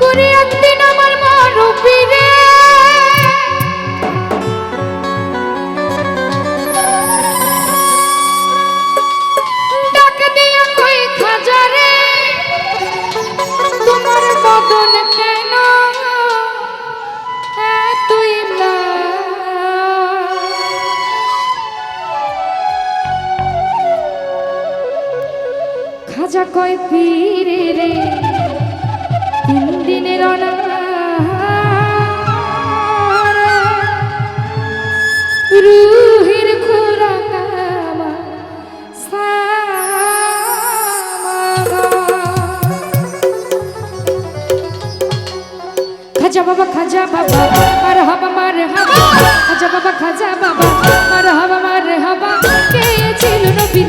করে একদিন আমার মরবি রে। খাজা কয় পীরে রে। তিন দিনের রুহির খুরাক খাজা বাবা খাজা বাবা মার হাবা মার হাবা। খাজা বাবা খাজা বাবা মার হাবা মার হাবা। কে ছিল নবী?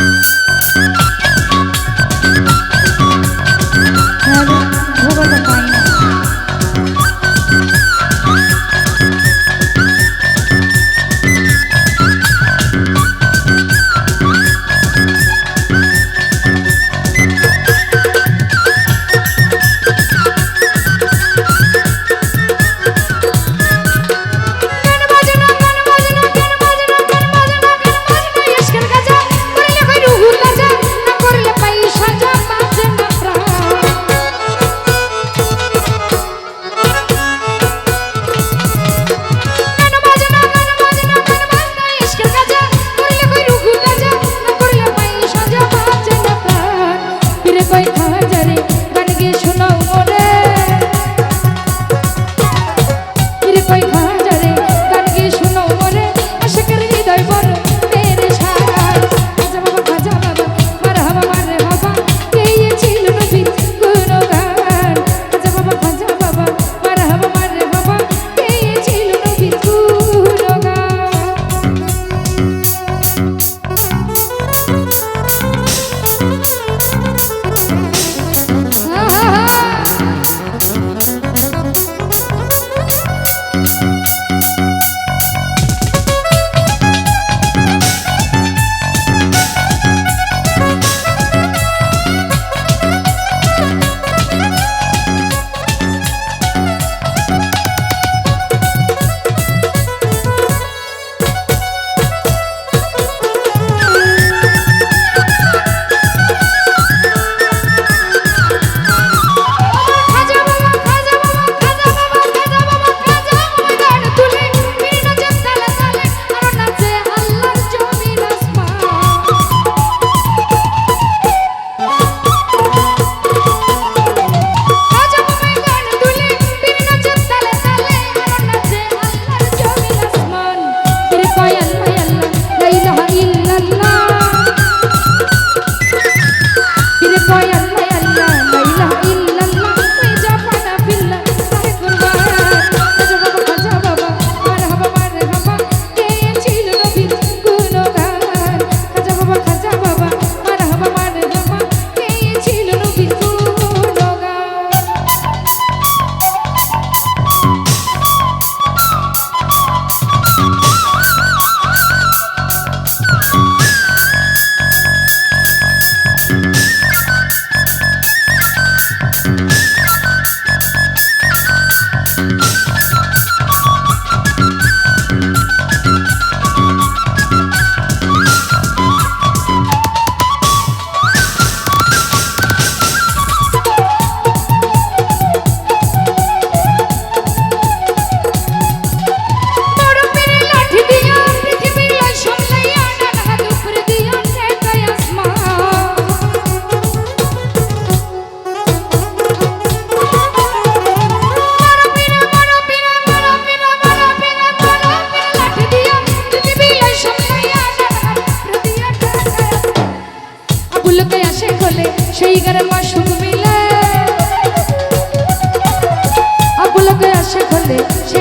Música 赢 সেই